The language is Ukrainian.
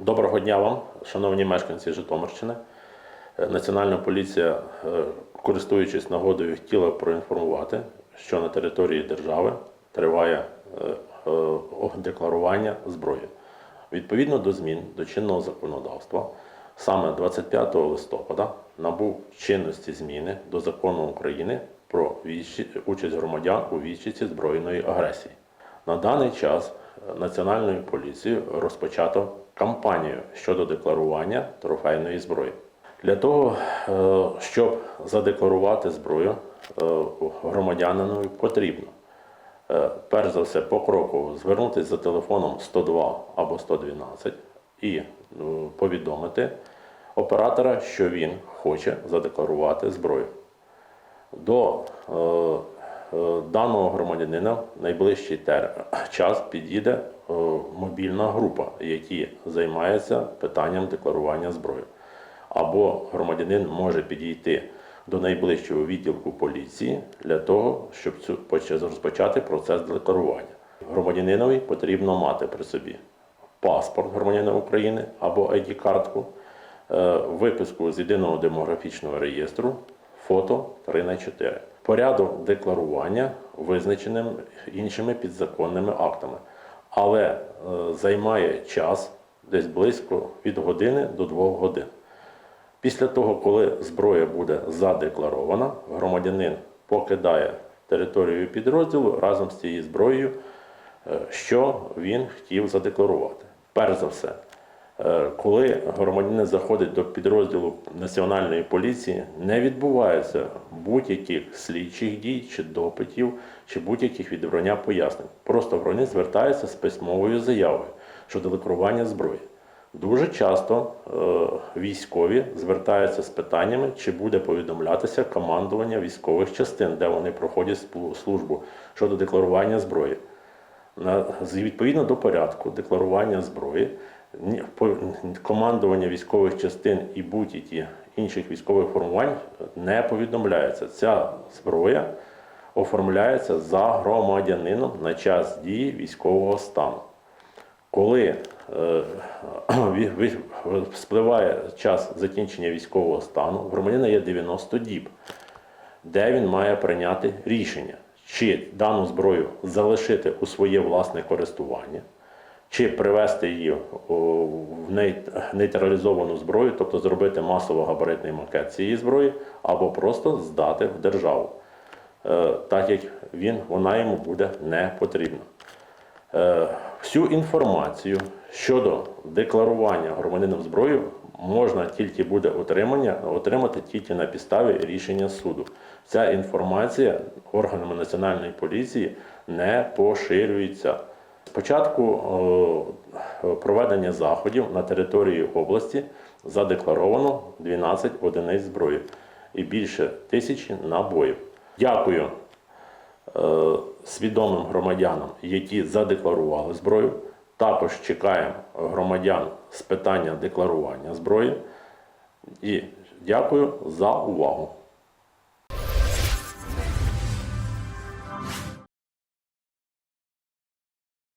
Доброго дня вам, шановні мешканці Житомирщини. Е, Національна поліція, е, користуючись нагодою, хотіла проінформувати, що на території держави триває е, декларування зброї. Відповідно до змін до чинного законодавства, саме 25 листопада набув чинності зміни до закону України про участь громадян у відчиті збройної агресії. На даний час Національною поліцією розпочато кампанію щодо декларування трофейної зброї. Для того, е, щоб задекларувати зброю, е, громадянинові потрібно е, перш за все покроково звернутися за телефоном 102 або 112 і повідомити оператора, що він хоче задекларувати зброю. До даного громадянина в найближчий час підійде е, мобільна група, які займаються питанням декларування зброї. Або громадянин може підійти до найближчого відділку поліції для того, щоб розпочати процес декларування. Громадянинові потрібно мати при собі паспорт громадянина України або ID-картку, е, виписку з єдиного демографічного реєстру, фото 3 на 4. Порядок декларування визначеним іншими підзаконними актами, але е, займає час десь близько від години до 2 годин. Після того, коли зброя буде задекларована, громадянин покидає територію підрозділу разом з цією зброєю, е, що він хотів задекларувати. Перш за все, коли громадянин заходить до підрозділу Національної поліції, не відбувається будь-яких слідчих дій чи допитів, чи будь-яких відібрання пояснень. Просто громадянин звертається з письмовою заявою щодо декларування зброї. Дуже часто е, військові звертаються з питаннями, чи буде повідомлятися командування військових частин, де вони проходять службу щодо декларування зброї. На, відповідно до порядку декларування зброї, командування військових частин і будь-які інших військових формувань не повідомляється. Ця зброя оформляється за громадянином на час дії військового стану. Коли е, спливає час закінчення військового стану, в громадянина є 90 діб, де він має прийняти рішення, чи дану зброю залишити у своє власне користування, чи привести її в нейтралізовану зброю, тобто зробити масово-габаритний макет цієї зброї, або просто здати в державу, е, так як він, вона йому буде не потрібна. Е, Всю інформацію щодо декларування громадянина зброї можна тільки буде отримання, отримати тільки на підставі рішення суду. Ця інформація органами національної поліції не поширюється. Спочатку е, проведення заходів на території області задекларовано 12 одиниць зброї і більше тисячі набоїв. Дякую е, свідомим громадянам, які задекларували зброю. Також чекаємо громадян з питання декларування зброї. І дякую за увагу.